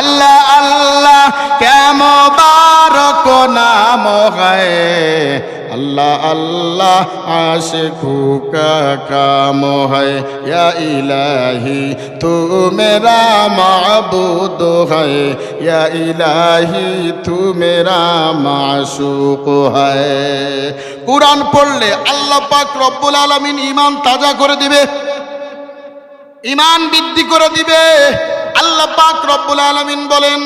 আল্লাহ আল্লাহ, কেম বারক নাম হে আল্লাহ আল্লাহ, আশিকু খুক কাম হে ইয়া ইলাহি তু মেরা মাবুদ হে ইয়া ইলাহি তু মেরা মাসুক হে কুরআন পড়লে আল্লাহ পাক রব্বুল আলমিন ইমান তাজা করে দিবে। ইমান বৃদ্ধি করে দিবে। আল্লাহ পাক রব্বুল আলামিন বলেন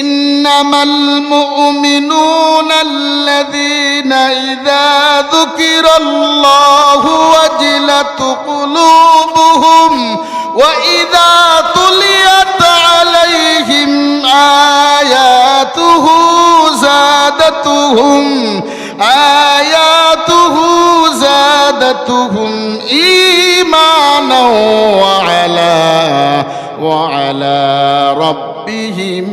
إنما المؤمنون الذين إذا ذكر الله وجلت قلوبهم وإذا تليت عليهم آياته زادتهم آياته زادتهم إيمانا وعلى وعلى ربهم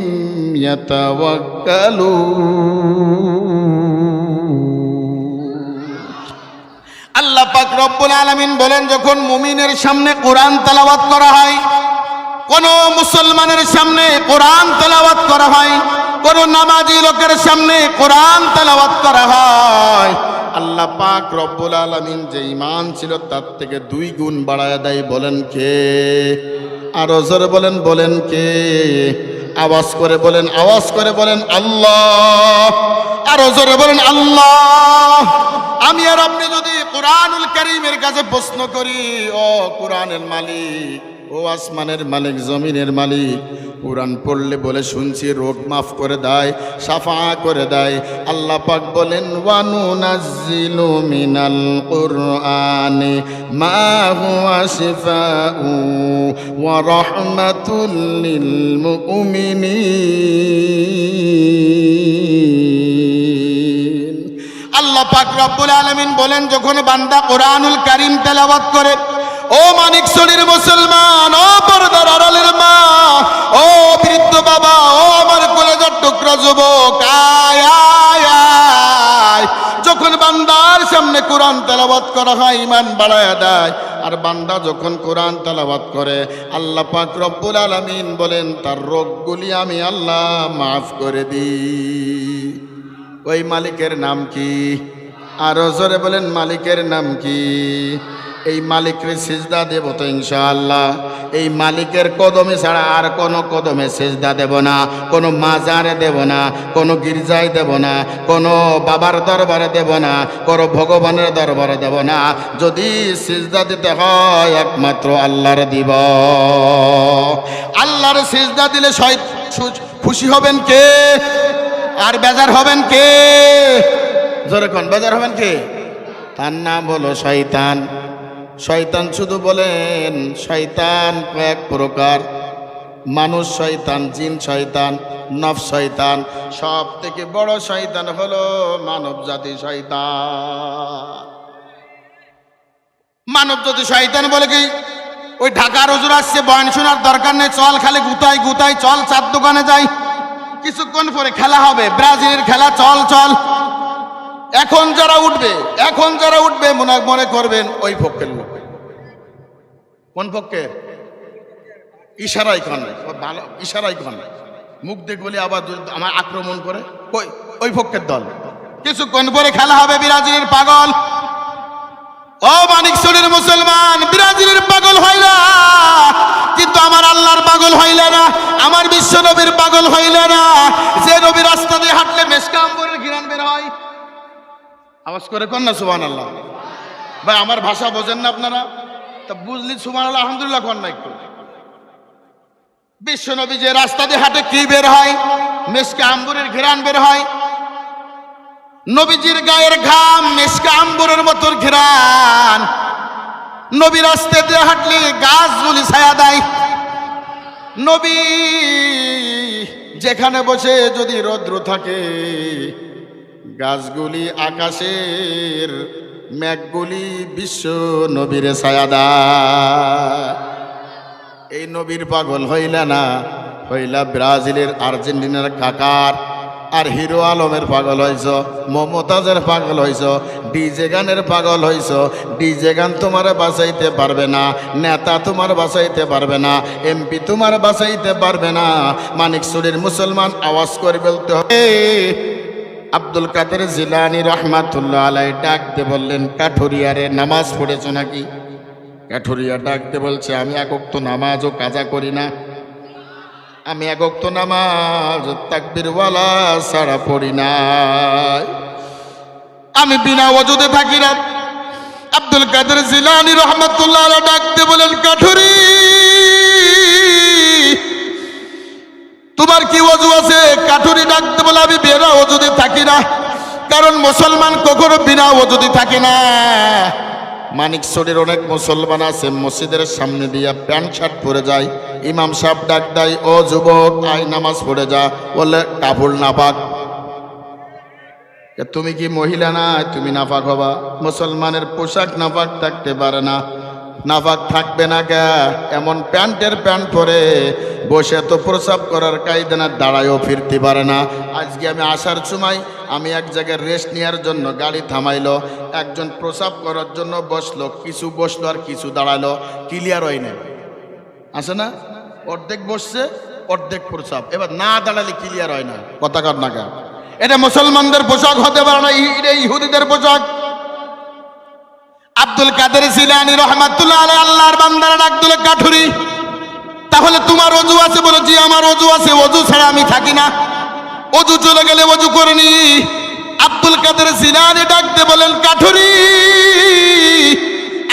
يتوكلون আল্লাহ পাক রব্বুল আলামিন বলেন যখন মুমিনের সামনে কোরআন তেলাওয়াত করা হয় কোন মুসলমানের সামনে কোরআন তেলাওয়াত করা হয় কোন নামাজি লোকের সামনে কোরআন তেলাওয়াত করা হয় আল্লাহ পাক রব্বুল আলামিন যে ইমান ছিল তার থেকে দুই গুণ বাড়ায় দেয়, বলেন কে? আরও জোরে বলেন বলেন কে? আওয়াজ করে বলেন, আওয়াজ করে বলেন, আল্লাহ। আরও জোরে বলেন, আল্লাহ। আমি আর আপনি যদি কোরআনুল করিমের কাছে প্রশ্ন করি, ও কোরআনের মালিক ও আসমানের মালিক, জমিনের মালিক। কোরআন পড়লে বলে শুনছি, রোগ মাফ করে দেয়, সাফা করে দেয়। আল্লাহ পাক বলেন ওয়ানু নাজিলু মিনাল কুরআনি মা হুয়া শিফাউ ওয়া রাহমাতুল লিল মুমিনিন। আল্লাহ পাক রব্বুল আলামিন বলেন, যখন বান্দা কোরআনুল কারীম তেলাওয়াত করে ও মানিক শরীর মুসলমান, ও পর্দার আড়ালের মা, ও বৃদ্ধ বাবা, ও আমার কলেজার টুকরা যুবক যখন বান্দার সামনে কোরআন তেলাওয়াত করা হয় ইমান বাড়ায় দেয়, আর বান্দা যখন কোরআন তেলাওয়াত করে, আল্লাহ পাক রব্বুল আলামিন বলেন, তার রোগগুলি আমি আল্লাহ মাফ করে দিই। ওই মালিকের নাম কি? আরও জোরে বলেন, মালিকের নাম কি? এই মালিকের সেজদা দেব তো ইনশাআল্লাহ। এই মালিকের কদমে ছাড়া আর কোনো কদমে সেজদা দেব না, কোনো মাজারে দেব না, কোনো গির্জায় দেব না, কোনো বাবার দরবারে দেব না, কোনো ভগবানের দরবারে দেব না। যদি সেজদা দিতে হয় একমাত্র আল্লাহর দিব। আল্লাহর সেজদা দিলে খুশি হবেন কে? আর বেজার হবেন কে? জোরে কোন, বেজার হবেন কে? তার নাম হলো শয়তান। শয়তান শুধু বলেন, শয়তান কয়েক প্রকার। মানুষ শয়তান, জিন শয়তান নফ শয়তান। সব থেকে বড় শয়তান হলো মানব জাতি শয়তান। মানব জাতি শয়তান বলে কি? ওই ঢাকার হুজুর আসছে, বয়ান শোনার দরকার নেই, চল খালি গুতাই গুতাই, চল চার দোকানে যাই। কিছুক্ষণ পরে খেলা হবে, ব্রাজিলের খেলা, চল চল। এখন যারা উঠবে, এখন যারা উঠবে, মনে মনে করবেন ওই পক্ষের লোক। কোন পক্ষের? ইশারাই কন ভালো ইশারাই মুখ দেখবলে আবার আমার আক্রমণ করে, ওই ওই পক্ষের দল। কিছুক্ষণ পরে খেলা হবে ব্রাজিলের পাগল। ও মানিকশনের মুসলমান, ব্রাজিলের পাগল হইল কিন্তু আমার আল্লাহর পাগল হইল না, আমার বিশ্ব নবীর পাগল হইল না। যে নবী রাস্তা দিয়ে হাঁটলে মেসকা আম্বরের ঘিরান বের হয় আওয়াজ করে কন না সুবান আল্লাহ ভাই, আমার ভাষা বোঝেন না আপনারা? তা বুঝলি সুবান আল্লাহ আলহামদুলিল্লাহ কন না একটু। বিশ্ব নবী যে রাস্তা দিয়ে হাটে কি বের হয়? মেসকা আম্বরের ঘিরান বের হয়। নবীজির গায়ের ঘাম মেসকা আম্বরের মতো ঘেরান। নবী রাস্তা দিয়ে হাঁটলে গাছগুলি ছায়া দেয়। নবী যেখানে বসে যদি রৌদ্র থাকে গাছগুলি আকাশের মেঘগুলি বিশ্ব নবীর ছায়া দেয় এই নবীর পাগল হইলা না, হইলা ব্রাজিলের আর্জেন্টিনার কাকার। আর হিরো আলমের পাগল হইছ, মমতাজের পাগল হইছ, ডিজে গানের পাগল হইছ। ডিজে গান তোমার বাঁচাইতে পারবে না, নেতা তোমার বাঁচাইতে পারবে না, এমপি তোমার বাঁচাইতে পারবে না। মানিক সুরের মুসলমান আওয়াজ করে বলতে হবে আব্দুল কাদের জিলানি রহমাতুল্লাহ আলাই ডাকতে বললেন, কাঠুরিয়ারে নামাজ পড়েছ নাকি? কাঠুরিয়া ডাকতে বলছে, আমি একক তো নামাজও কাজা করি না। আমি একক তো নামাজ তাকবিরওয়ালা ছাড়া পড়ি না। আমি বিনা ওজুদে থাকি না আব্দুল কাদের জিলানি রহমাতুল্লাহ আলাই ডাকতে বলেন কাঠুরি তোমার কি অজু আছে? কাঠুরি ডাকতে বলে আমি বেনা অজুদি থাকি না। কারণ মুসলমান কখনো বিনা অজুদি থাকে না। মানিক শরীর অনেক মুসলমান আছে, মসজিদের সামনে দিয়া প্যান্ট শার্ট পরে যায়, ইমাম সাহেব ডাক দেয়, ও যুবক, আয় নামাজ পড়ে যা। বলে, কাপড় নাপাক। তুমি কি মহিলা না? তুমি নাফাক হবা। মুসলমানের পোশাক নাফাক থাকতে পারে না। নাফাক থাকবে না গা। এমন প্যান্টের প্যান্ট পরে বসে তো প্রসাব করার কায়দা না, দাঁড়ায়ও ফিরতে পারে না। আজকে আমি আসার সময় আমি এক জায়গায় রেস্ট নেওয়ার জন্য গাড়ি থামাইলো। একজন প্রসাব করার জন্য বসল, কিছু বসল আর কিছু দাঁড়াল ক্লিয়ার হয় না আসে না? অর্ধেক বসছে, অর্ধেক প্রসাব। এবার না দাঁড়ালে ক্লিয়ার হয় না। কথা কর না এটা মুসলমানদের পোশাক হতে পারে না ইহুদিদের পোশাক। আব্দুল কাদের জিলানি রহমাতুল্লাহ আলাই আল্লাহর বান্দারা ডাক দিল, কাঠুরি, তাহলে তোমার অজু আছে বলে? জি, আমার অজু আছে, অজু ছাড়া আমি থাকি না। অজু চলে গেলে অজু করে নি। আব্দুল কাদের জিলানি ডাকতে বলেন, কাঠুরি,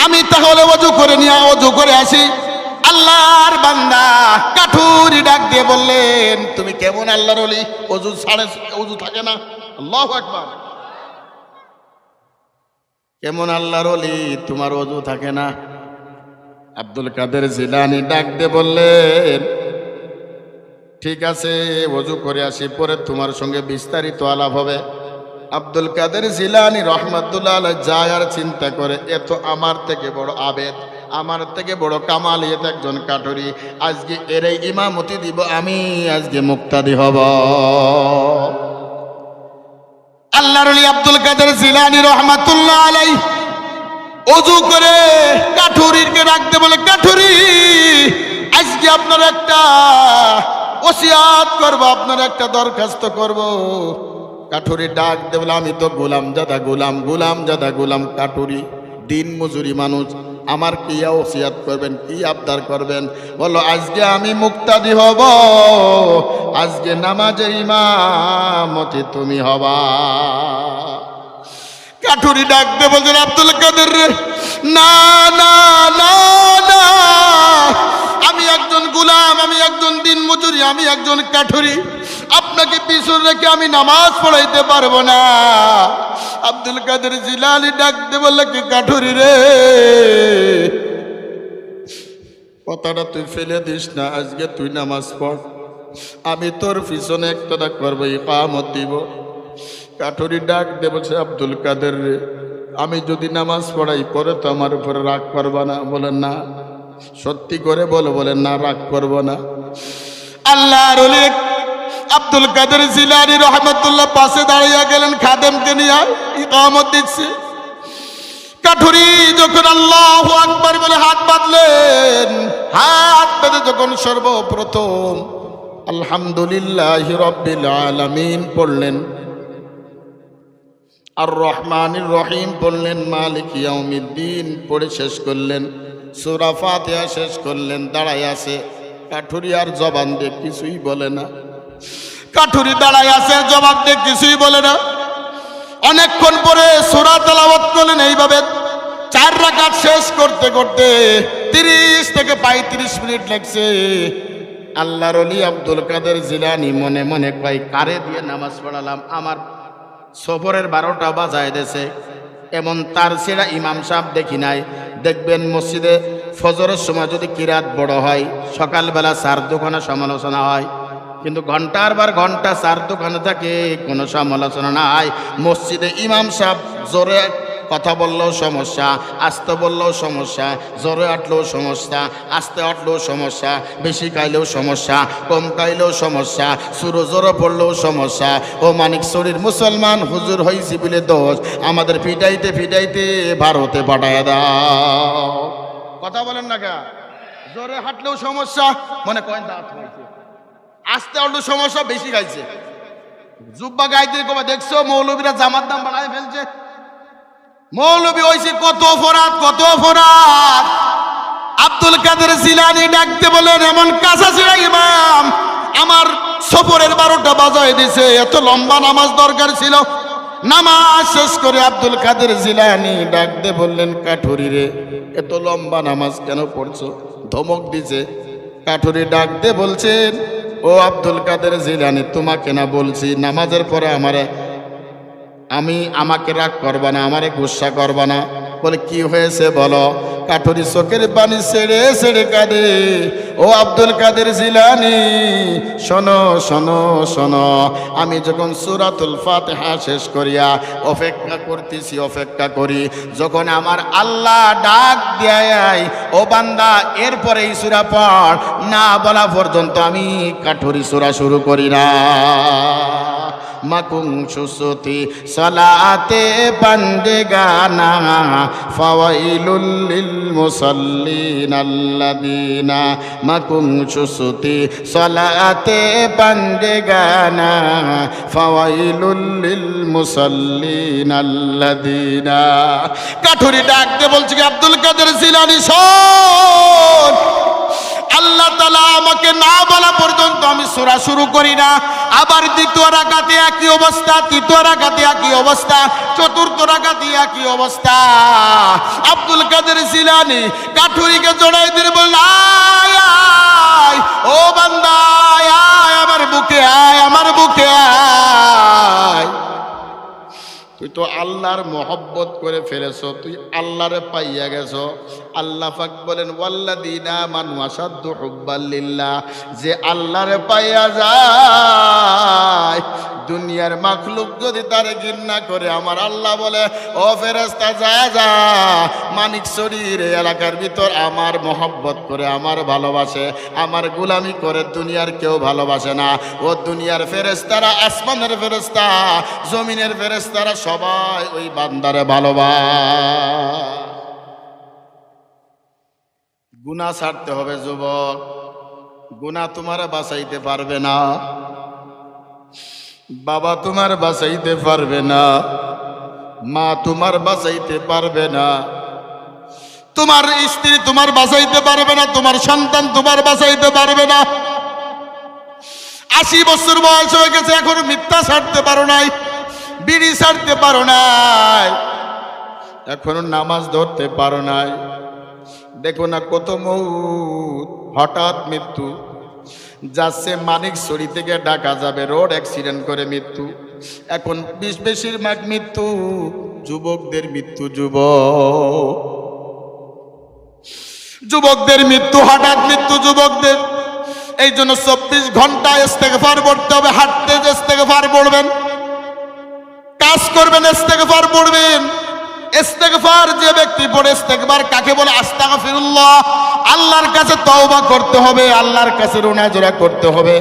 আমি তাহলে অজু করে নিয়ে অজু করে আসি। আল্লাহর বান্দা কাঠুরি ডাক দিয়ে বললেন, তুমি কেমন আল্লাহর অলি? অজু ছাড়ে, অজু থাকে না। আল্লাহ আকবার। কেমন আল্লাহর অলি তোমার অজু থাকে না। আব্দুল কাদের জিলানি ডাক দিয়ে বললেন, ঠিক আছে, অজু করে আসি, পরে তোমার সঙ্গে বিস্তারিত আলাপ হবে। আব্দুল কাদের জিলানি রহমতুল্লাহ যায় আর চিন্তা করে, এ তো আমার থেকে বড় আবেদ, আমার থেকে বড় কামাল এত একজন কাটরি আজকে এরাই ইমামতি দিব আমি, আজকে মুক্তাদি হব। আল্লাহর আলী আব্দুল কাদের জিলানি রহমাতুল্লাহ আলাই অজু করে কাঠুরিকে রাখতে বলে, কাঠুরি, আজকে আপনার একটা ওসিয়াত করব, আপনার একটা দরখাস্ত করব। কাঠুরি ডাক দেবলে আমি তো গোলাম দাদা গোলাম গোলাম দাদা গোলাম কাঠুরি। দিন মজুরি মানুষ, আমার কি ওসিয়াত করবেন, কি আবদার করবেন? বলো, আজকে আমি মুক্তাদি হব, আজকে নামাজের ইমামতি তুমি হবা। কাঠুরি ডাক ডাকতে বলছেন, আব্দুল কাদের না না না না। আমি একজন গুলাম, আমি একজন দিন মজুরি, আমি একজন কাঠুরি। আপনাকে পিছনে রেখে আমি নামাজ পড়াইতে পারব না। আব্দুল কাদের জিলালি ডাকতে বললে কি কাঠুরি রে। কথাটা তুই ফেলে দিস না, আজকে তুই নামাজ পড়। আমি তোর পিছনে একটা ডাক করব ইকামত দিব। কাঠুরি ডাক দে বলছে আব্দুল কাদের রে। আমি যদি নামাজ পড়াই, পরে তো আমার উপরে রাগ করবা না, বলেন না। সত্যি করে বলো, বলেন না, রাগ করব না। আল্লাহর অলি আব্দুল কাদের জিলানি রহমতুল্লাহ পাশে দাঁড়িয়ে গেলেন খাদেমকে নিয়ে। ইকামত দিচ্ছে। কাঠুরি যখন আল্লাহ আকবার বলে হাত বাঁধলেন, হাত বেঁধে যখন সর্বপ্রথম আলহামদুলিল্লাহ রব্বিল আলামিন পড়লেন আর রহমান রহিম বললেন মালিক ইয়াউমিদ্দিন পড়ে শেষ করলেন, সুরা ফাতিহা শেষ করলেন, দাঁড়ায় আছে। কাঠুরি আর জবান দিয়ে কিছুই বলে না। কাঠুরি দাঁড়ায় আছে, জবাব দিয়ে কিছুই বলে না। অনেকক্ষণ পরে সোরা তেলাওয়াত করলেন, এইভাবে চার রাকাত শেষ করতে করতে তিরিশ থেকে পঁয়ত্রিশ মিনিট লাগছে। আল্লাহর অলি আব্দুল কাদের জিলানি মনে মনে কয়, কারে দিয়ে নামাজ পড়ালাম? আমার সফরের বারোটা বাজায় দেছে এমন তার সেরা ইমাম সাহেব দেখি নাই। দেখবেন মসজিদে ফজরের সময় যদি কিরাত বড় হয়, সকালবেলা চার দোকানে সমালোচনা হয়। কিন্তু ঘণ্টার বার ঘণ্টা চার দোকানে থাকে, কোনো সমালোচনা নাই। মসজিদে ইমাম সাহেব জোরে কথা বললেও সমস্যা, আস্তে বললেও সমস্যা, জোরে আটলেও সমস্যা, আস্তে আটলেও সমস্যা, বেশি খাইলেও সমস্যা, কম খাইলেও সমস্যা, সুরো জোরে পড়লেও সমস্যা। ও মানিক শরীর মুসলমান, হুজুর হয়েছি বলে দোষ, আমাদের ফিটাইতে ফিটাইতে ভারতে পাঠায় দাও। কথা বলেন না কে জোরে হাঁটলেও সমস্যা, মনে কয়েন দাঁত হয়েছে। আস্তে আটলেও সমস্যা বেশি খাইছে। জুব্বা গাইতে কবা দেখছ? মৌলবীরা জামার দাম বাড়ায় ফেলছে। মৌলবী হয়েছে কত অপরাধ কত অপরাধ। আব্দুল কাদের জিলানি ডাকতে বলেন, এমন কাঁচা ছিড়া ইমাম? আমার সফরের বারোটা বাজায় দিছে। এত লম্বা নামাজ দরকার ছিল। নামাজ শেষ করে আব্দুল কাদের জিলানি ডাকতে বললেন, কাঠুরি রে, এত লম্বা নামাজ কেন পড়ছো? ধমক দিছে। কাঠুরি ডাকতে বলছেন ও আব্দুল কাদের জিলানি, তোমাকে না বলছি, নামাজের পরে আমারে, আমি আমাকে রাগ করবা না, আমারে গুসা করবা না। বলে, কি হয়েছে বলো? কাঠুরি চোখের পানি ছেড়ে ছেড়ে কাঁদে। ও আব্দুল কাদের জিলানি, শোনো শোনো শোনো, আমি যখন সুরাতুল ফাতেহা শেষ করিয়া অপেক্ষা করতেছি, অপেক্ষা করি, যখন আমার আল্লাহ ডাক দেয়, ও বান্দা, এরপরে এই সুরা পড়। না বলা পর্যন্ত আমি কাঠুরি সুরা শুরু করি না। মাকুং সুসুতি, সলাতে পান্ডে গানা ফাওয়াইলুল লিল মুসাল্লিন আল্লাযিনা মাকুং সুসুতি, সলাতে পান্ডে গানা ফাওয়াইলুল লিল মুসাল্লিন কাঠুরি ডাক দে বলছে আব্দুল কাদের জিলানি শোন, আল্লাহ তালা আমাকে না বলা পর্যন্ত আমি সোরা শুরু করি না। আবার দ্বিতীয় রাগাতে একই অবস্থা, তৃতীয় রাগাতে একই অবস্থা, চতুর্থ রাগাতে একই অবস্থা। আব্দুল কাদের জিলানি কাঠুরিকে জড়াই দিয়ে আয় ও বান্দা আয়, আমার বুকে আয়, আমার বুকে আয়। তো আল্লাহর মহব্বত করে ফেলেছ, তুই আল্লাহরে পাইয়া গেছ। আল্লাহ ফাক বলেন ওয়াল্লাদিনা মানু আসাদ্দু হুব্বাল্লিল্লাহ যে আল্লাহরে পাইয়া যায়, দুনিয়ার মাখলুক যদি তারে ঘৃণা করে, আমার আল্লাহ বলে, ও ফেরেস্তা যা যা, মানিক শরীর এলাকার ভিতর আমার মহব্বত করে, আমার ভালোবাসে, আমার গুলামি করে, দুনিয়ার কেউ ভালোবাসে না। ও দুনিয়ার ফেরেস্তারা আসমানের ফেরেস্তা জমিনের ফেরেস্তারা সবাই ওই বান্দারে ভালোবাস। গুনা ছাড়তে হবে যুবক গুনা তোমার বাঁচাইতে পারবে না। বাবা তোমার বাঁচাইতে পারবে না। মা তোমার বাঁচাইতে পারবে না। তোমার স্ত্রী তোমার বাঁচাইতে পারবে না, তোমার সন্তান তোমার বাঁচাইতে পারবে না। আশি বছর বয়স হয়ে গেছে, এখন মিথ্যা ছাড়তে পারো নাই। বিড়ি ছাড়তে পারো নাই। এখনও নামাজ ধরতে পারো নাই। দেখো না কত মৌত, হঠাৎ মৃত্যু। যাচ্ছে মানিক ছড়ি থেকে ডাকা যাবে, রোড অ্যাক্সিডেন্ট করে মৃত্যু। এখন বেশ বেশিরভাগ মৃত্যু যুবকদের মৃত্যু, যুবক। যুবকদের মৃত্যু, হঠাৎ মৃত্যু যুবকদের। এই জন্য চব্বিশ ঘণ্টা ইস্তেগফার পড়তে হবে, হাঁটতে ইস্তেগফার পড়বেন। কাজ করবেন, ইস্তেগফার পড়বেন। ইস্তেগফার যে ব্যক্তি পড়ে ইস্তেকবার কাকে বলে? আস্তাগফিরুল্লাহ। আল্লাহর কাছে তওবা করতে হবে, আল্লাহর কাছে রুনাজোরা করতে হবে।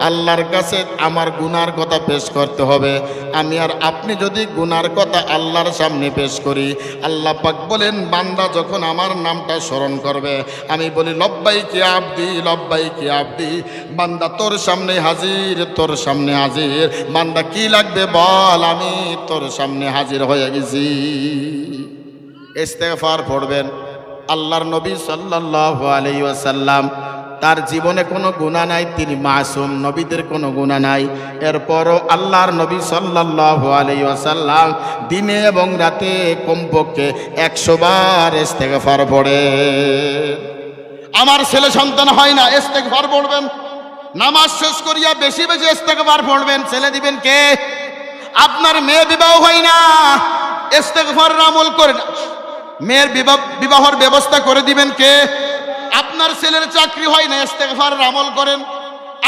আল্লাহর কাছে আমার গুনার কথা পেশ করতে হবে। আমি আর আপনি যদি গুনার কথা আল্লাহর সামনে পেশ করি, আল্লাহ পাক বলেন, বান্দা যখন আমার নামটা স্মরণ করবে, আমি বলি, লব্বাই কি আবদি, লব্বাই কি আবদি, বান্দা তোর সামনে হাজির, তোর সামনে হাজির, বান্দা কি লাগবে বল, আমি তোর সামনে হাজির হয়ে গেছি। ইস্তেগফার পড়বেন। আল্লাহর নবী সাল্লাল্লাহু আলাইহি ওয়াসাল্লাম তার জীবনে কোনো গুণা নাই, তিনি মাসুম, নবীদের কোনো গুণা নাই। এরপরও আল্লাহর নবী সাল্লাল্লাহু আলাইহি ওয়াসাল্লাম দিনে এবং রাতে কমপক্ষে একশো বার ইস্তেগফার পড়ে। আমার ছেলে সন্তান হয় না, ইস্তেগফার পড়বেন। নামাজ শেষ করিয়া বেশি বেশি ইস্তেগফার পড়বেন। ছেলে দিবেন কে? আপনার মেয়ে বিবাহ হয় না ইস্তেগফার আমল করেন। মেয়ের বিবাহ বিবাহর ব্যবস্থা করে দিবেন কে? আপনার ছেলের চাকরি হয় না ইস্তেগফার আমল করেন।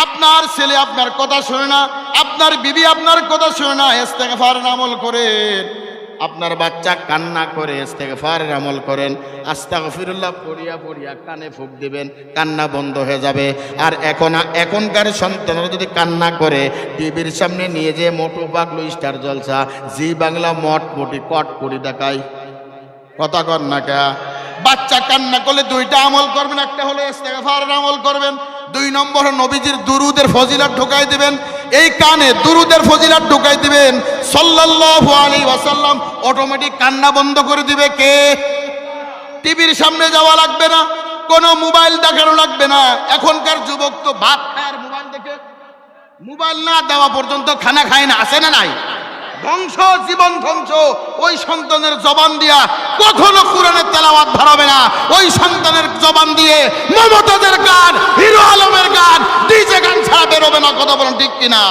আপনার ছেলে আপনার কথা শোনে না, আপনার বিবি আপনার কথা শোনে না ইস্তেগফার আমল করেন। আপনার বাচ্চা কান্না করে, ইস্তেগফারের আমল করেন। আস্তাগফিরুল্লাহ পড়িয়া পড়িয়া কানে ফুক দিবেন, কান্না বন্ধ হয়ে যাবে। আর এখন, এখনকার সন্তানরা যদি কান্না করে, টিভির সামনে নিয়ে যে মোটু পাগলু স্টার জলসা, জি বাংলা মট মুটি কট করি দেখায়। কথা কর না বাচ্চা কান্না করলে দুইটা আমল করবেন, একটা হলো ইস্তেগফারের আমল করবেন, দুই নম্বর নবীজির দুরুদের ফজিলাত ঢুকাই দিবেন, এই কানে দুরুদের ফজিলাত ঢুকাই দিবেন, সাল্লাল্লাহু আলাইহি ওয়াসাল্লাম অটোমেটিক কান্না বন্ধ করে দিবে, কে? টিভির সামনে যাওয়া লাগবে না, কোনো মোবাইল দেখানো লাগবে না, এখনকার যুবক তো ভাত খায় আর মোবাইল দেখে, মোবাইল না দেওয়া পর্যন্ত খানা খায় না আসে না নাই? ধ্বংস জীবন ধ্বংস, ওই সন্তানের জবান দিয়া কখনো কোরআনের তেলাওয়াত ধরাবে না। ওই সন্তানের জবান দিয়ে মমতাজের গান, হিরো আলমের গান, ডিজে গান ছাড়া বেরোবে না, কথা বলেন ঠিক কিনা?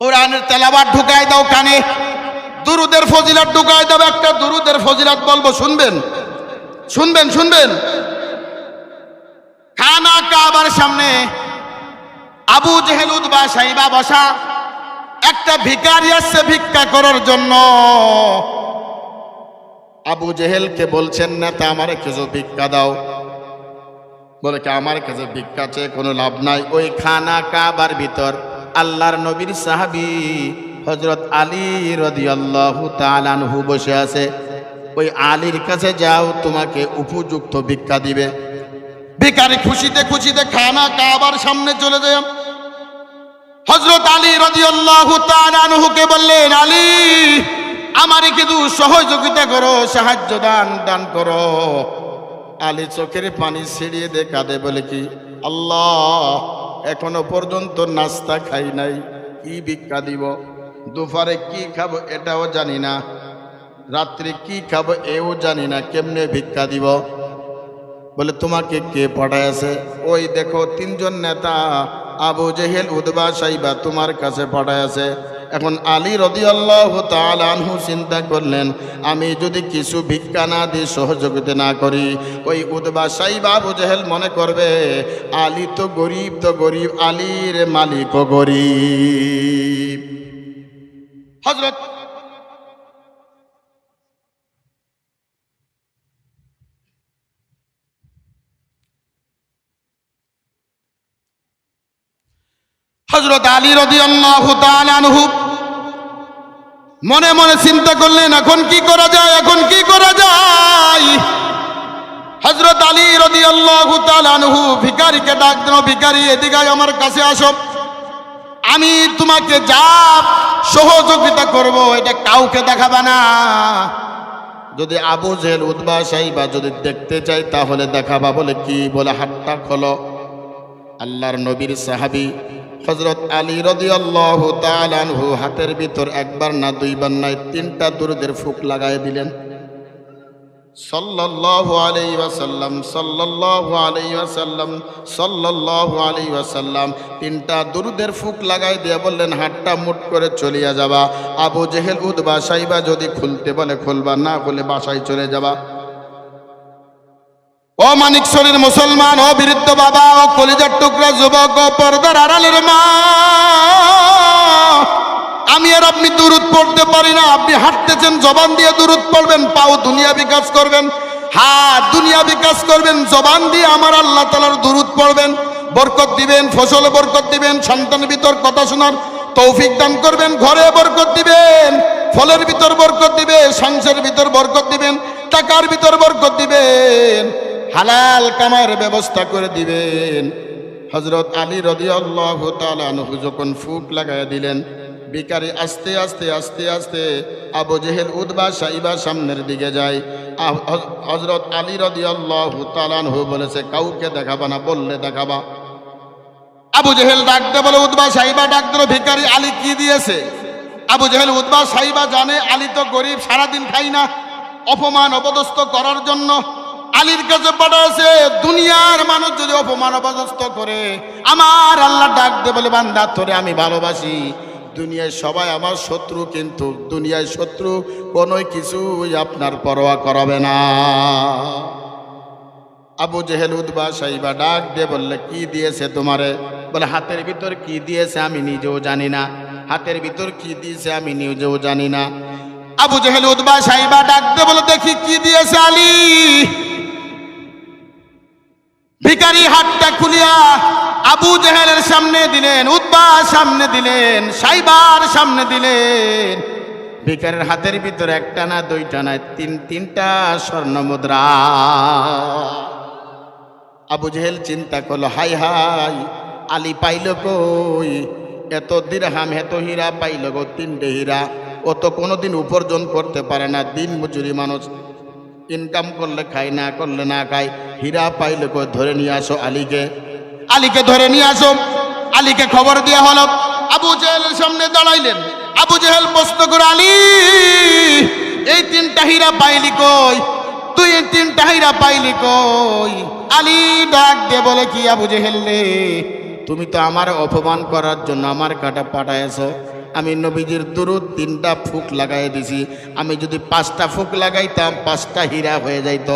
কোরআনের তেলাওয়াত ঢুকায় দাও কানে, দুরুদের ফজিলাত ঢুকায় দাও, একটা দুরুদের ফজিলাত বলব, শুনবেন? শুনবেন শুনবেন? খানা কাবার সামনে আবু জেহেল উদ্বা সাইবা বসা। একটা ভিকারি আসছে ভিক্ষা করার জন্য। আবু জেহেলকে বলছেন না তা আমার কিছু ভিক্ষা দাও। বলে কি, আমার কাছে ভিক্ষা চেয়ে কোনো লাভ নাই। ওই খানা কাবার ভিতর আল্লাহর নবীর সাহাবি হজরত আলী রদিয়াল্লাহু তালানহু বসে আছে। ওই আলীর কাছে যাও, তোমাকে উপযুক্ত ভিক্ষা দিবে। ভিকারি খুশিতে খুশিতে খানা কাবার সামনে চলে যায়। হজরত আলী আনহুকে বললেন, আলী, আমারে কিন্তু সহযোগিতা করো, সাহায্য দান দান করো। আলী চোখের পানি ছিড়িয়ে দে কাঁদে, বলে কি, আল্লাহ, এখনও পর্যন্ত নাস্তা খাই নাই, কি ভিক্ষা দিব? দুপুরে কি খাব এটাও জানি না, রাত্রে কি খাব এও জানি না, কেমনে ভিক্ষা দিব? বলে, তোমাকে কে পাঠাইছে ওই দেখো, তিনজন নেতা আবু জেহেল উদবা সাইবা তোমার কাছে পাঠাইছে এখন আলী রদিয়াল্লাহ আনহু চিন্তা করলেন, আমি যদি কিছু ভিক্ষা না দিই, সহযোগিতা না করি, ওই উদবা সাইবা আবু জেহেল মনে করবে, আলী তো গরিব তো গরিব, আলীর মালিকও গরিব। হজরত হজরত আলী রদিয়াল্লাহু তাআলা আনহু মনে মনে চিন্তা করলেন, এখন কি করা যায়, এখন কি করা যায়? হজরত আলী রদিয়াল্লাহু আনহু ভিখারিকে ডাক দেন ভিখারি, এদিকে আমার কাছে আসো। আমি তোমাকে যা সহযোগিতা করব, এটা কাউকে দেখাবা না। যদি আবু জেল উদ্বা সাইবা যদি দেখতে চাই তাহলে দেখাবা বলে কি বলে হাতটা খোলো। আল্লাহর নবীর সাহাবি হজরত আলী রদিয়াল্লাহ তালানহু হাতের ভিতর একবার না দুইবার নয় তিনটা দুরুদের ফুক লাগাই দিলেন। তিনটা লাগাই বললেন, হাতটা মুট করে চলিয়া যাবা। আবু জেহেল উদবা সাইবা যদি খুলতে বলে, খুলবা, না খুলে বাসায় চলে যাবা। ও মানিক শরীর মুসলমান, ও বৃদ্ধ বাবা, ও কলিজার টুকরা যুবক, ও পর্দার আড়ালের মা। আমি আর আপনি দূরত পড়তে পারি না, আপনি হাঁটতেছেন, জবান দিয়ে দূরত পড়বেন, পাও দুনিয়া বিকাশ করবেন, হাত দুনিয়া বিকাশ করবেন, জবান দিয়ে আমার আল্লাহ তালার দূরত পড়বেন, বরকত দিবেন, ফসল বরকত দিবেন, সন্তান ভিতর কথা শোনার তৌফিক দান করবেন, ঘরে বরকত দিবেন, ফলের ভিতর বরকত দিবে সংসারের ভিতর বরকত দিবেন, টাকার ভিতর বরকত দিবেন। হালাল কামার ব্যবস্থা করে দিবেন। হজরত আলী রদিয়াল্লাহ তালানহু যখন ফুক লাগাইয়া দিলেন বিকারি আস্তে আস্তে আস্তে আস্তে আবু জেহেল উদ্বা সাইবা সামনের দিকে যায়। হজরত আলী রদিয়াল্লাহ তালানহু বলেছে, কাউকে দেখাবা না, বললে দেখাবা। আবু জেহেল ডাকতে বলে, উদ্বা সাইবা ডাক দিল ভিকারি আলী কি দিয়েছে? আবু জেহেল উদ্বা সাইবা জানে, আলী তো গরিব, সারাদিন খাই না। অপমান, অপদস্থ করার জন্য আলীর কাছে পাঠাছে দুনিয়ার মানুষ যদি অপমান অপদস্থ করে, আমার আল্লাহ ডাক দে বলে, বান্দা, তোরে আমি ভালোবাসি। দুনিয়ায় সবাই আমার শত্রু, কিন্তু দুনিয়ায় শত্রু কোনো কিছুই আপনার পরোয়া করাবে না। আবু জেহেল উদ্বা সাইবা ডাক দিয়ে বললে, কি দিয়েছে তোমারে? বলে, হাতের ভিতর কি দিয়েছে আমি নিজেও জানি না। হাতের ভিতর কি দিয়েছে আমি নিজেও জানি না। আবু জেহেল উদ্বা সাইবা ডাকতে বলে, দেখি কি দিয়েছে আলী? ভিকারি হাতটা খুলিয়া আবু জেহেলের সামনে দিলেন উদ্বা সামনে দিলেন, সাইবার সামনে দিলেন। ভিকারের হাতের ভিতরে একটা না দুইটা না, তিন, তিনটা স্বর্ণ মুদ্রা। আবু জেহেল চিন্তা করল, হাই হাই, আলী পাইল কই? এত দিরহাম, এত হীরা পাইল গো, তিনটে হীরা। ও তো কোনোদিন উপার্জন করতে পারে না, দিন মজুরি মানুষ ইনকাম করলে খায়, না করলে না খায়। হীরা পাইলে কই ধরে নিয়ে আসো আলীকে? আলীকে ধরে নিয়ে আসো। আলীকে খবর দেওয়া হলো। আবু জেহেলের সামনে দাঁড়াইলেন। আবু জেহেল প্রশ্ন করে, আলী, এই তিনটা হীরা পাইলি কই? তুই এই তিনটা হীরা পাইলি কই? আলী ডাক দিয়ে বলে, কি আবু জেহেল রে? তুমি তো আমার অপমান করার জন্য আমার কাটা পাঠাইছো আমি নবীজির দুরুদ তিনটা ফুক লাগাই দিছি। আমি যদি পাঁচটা ফুক লাগাইতাম, পাঁচটা হীরা হয়ে যাইত।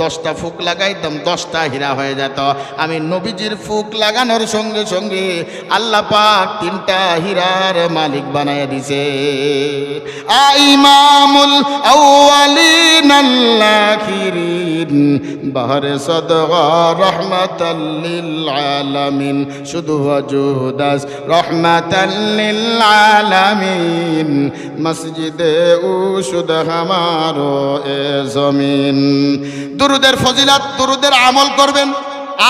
দশটা ফুক লাগাইতাম, দশটা হীরা হয়ে যেত। আমি নবীজির ফুক লাগানোর সঙ্গে সঙ্গে আল্লাহ পাক তিনটা হীরার মালিক বানায় দিছে। আইমামুল আউয়ালিন আল্লাখিরিন বাহরে সদগা রহমাতাল লিল আলামিন শুধু ওয়াজুদাস রহমাতাল লিল আলামিন মসজিদে উশুদ হামারো এ জমিন। দুরুদের ফজিলাত, দুরুদের আমল করবেন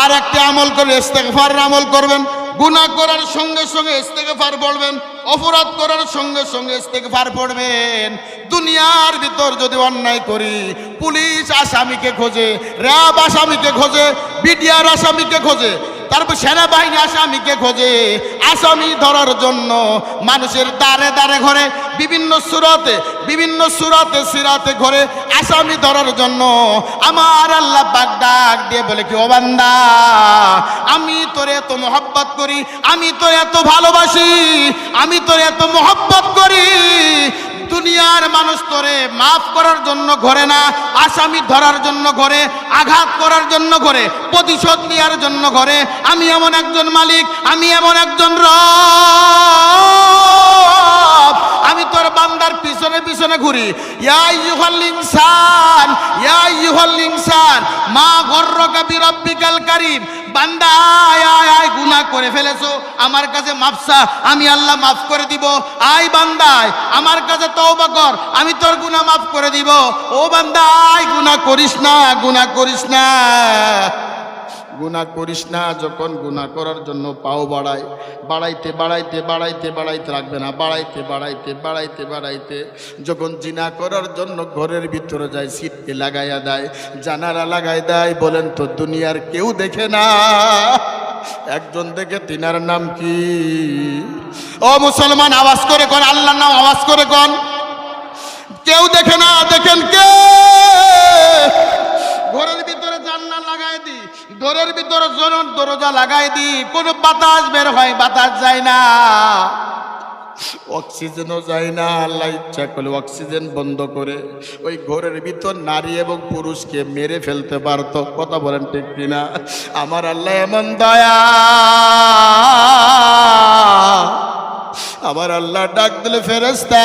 আর একটা আমল করবেন ইস্তেগফার আমল করবেন, গুনাহ করার সঙ্গে সঙ্গে ইস্তেগফার পড়বেন অপরাধ করার সঙ্গে সঙ্গে ইস্তেগফার পড়বেন। দুনিয়ার ভিতর যদি অন্যায় করি, পুলিশ আসামিকে খোঁজে, র্যাব আসামিকে খোঁজে, বিডিআর আসামিকে খোঁজে তারপর সেনাবাহিনী আসামিকে খোঁজে। আসামি ধরার জন্য। মানুষের দাঁড়ে দাঁড়ে ঘরে, বিভিন্ন সুরতে বিভিন্ন সুরতে, সিরাতে ঘরে আসামি ধরার জন্য। আমার আল্লাহ পাক ডাক দিয়ে বলে কি, ও বান্দা, আমি তোরে এত মোহব্বত করি, আমি তোরে এত ভালোবাসি, আমি তোরে এত মোহব্বত করি দুনিয়ার মানুষ তোরে মাফ করার জন্য ঘরে না, আসামি ধরার জন্য ঘরে, আঘাত করার জন্য ঘরে, প্রতিশোধ নেওয়ার জন্য ঘরে। আমি এমন একজন মালিক, আমি এমন একজন আমি তোর বান্দার পিছনে পিছনে ঘুরি। ইয়া ইউহাল ইনসান, ইয়া ইউহাল ইনসান, মা গর্রকা বিরব্বিকাল কারীম। বান্দা, আয় আয় আয়, গুনাহ করে ফেলেছো। আমার কাছে মাফসা আমি আল্লাহ মাফ করে দিব। আয় বান্দায় আমার কাছে তওবা কর, আমি তোর গুনাহ মাফ করে দিব। ও বান্দা, আয়, গুনাহ করিস না, গুনাহ করিস না। গুনাহ করিস না, যখন গুনাহ করার জন্য পাও বাড়ায়। বাড়াইতে বাড়াইতে বাড়াইতে বাড়াইতে রাখবে না। বাড়াইতে বাড়াইতে বাড়াইতে বাড়াইতে। যখন জিনা করার জন্য ঘরের ভিতরে যায় সিটকে লাগাইয়া দেয় জানারা লাগাই দেয়, বলেন তো দুনিয়ার কেউ দেখে না। একজন দেখে তিনার নাম কি? ও মুসলমান, আওয়াজ করে কন, আল্লাহর নাম আওয়াজ করে কন। কেউ দেখে না, দেখেন কে? ঘরের ভিতরে জান্না লাগাই দি, ঘরের ভিতরে জনন দরজা লাগাই দি, কোনো বাতাস বের হয়, বাতাস যায় না। অক্সিজেনও যায় না, আল্লাহ ইচ্ছা করলে অক্সিজেন বন্ধ করে ওই ঘরের ভিতর নারী এবং পুরুষকে মেরে ফেলতে পারতো। কথা বলেন ঠিক কিনা? আমার আল্লাহ এমন দয়া। আমার আল্লাহ ডাক দিলে ফেরেস্তা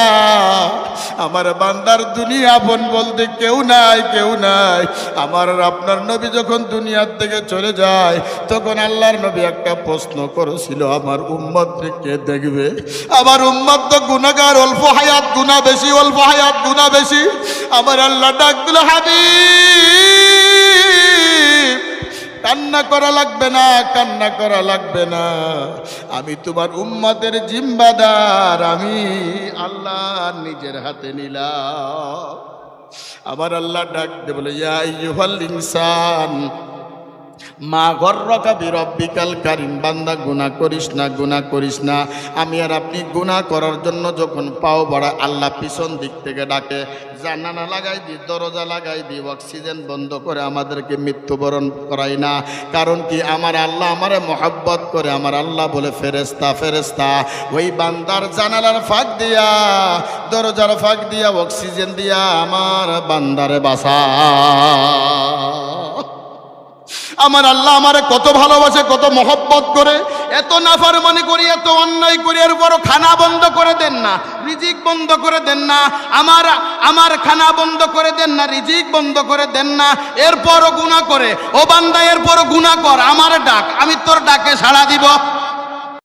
আমার বান্দার দুনিয়া আপন বলতে কেউ নাই কেউ নাই। আমার আপনার নবী যখন দুনিয়ার থেকে চলে যায়, তখন আল্লাহর নবী একটা প্রশ্ন করেছিল, আমার উম্মত কে দেখবে? আমার উম্মত তো গুণাগার অল্প হায়াত গুণা বেশি, অল্প হায়াত গুণা বেশি। আমার আল্লাহ ডাক দিল, হাবিব কান্না করা লাগবে না, কান্না করা লাগবে না। আমি তোমার উম্মাদের জিম্বাদার আমি আল্লাহ নিজের হাতে নিলাম। আবার আল্লাহ ডাক দে বলে, ইয়া ইউহাল ইনসান মা গর্রকা বিরব্বিকাল কারিম, বান্দা গুনাহ করিস না, গুনাহ করিস না। আমি আর আপনি গুনাহ করার জন্য যখন পাও বড়া আল্লাহ পিছন দিক থেকে ডাকে, জানানা লাগাই দিই দরজা লাগাই দিই অক্সিজেন বন্ধ করে আমাদেরকে মৃত্যুবরণ করাই না। কারণ কি, আমার আল্লাহ আমারে মহাব্বত করে, আমার আল্লাহ বলে ফেরেস্তা ফেরেস্তা ওই বান্দার জানালার ফাঁক দিয়া, দরজার ফাঁক দিয়া, অক্সিজেন দিয়া আমার বান্দারে বাসা আমার আল্লাহ আমারে কত ভালোবাসে, কত মহব্বত করে, এত নাফার মনে করি, এত অন্যায় করি এর বড় খানা বন্ধ করে দেন না, রিজিক বন্ধ করে দেন না, আমার আমার খানা বন্ধ করে দেন না, রিজিক বন্ধ করে দেন না, এরপরও গুণা করে। ও বান্দা, এরপরও গুণা কর, আমার ডাক, আমি তোর ডাকে সাড়া দিব।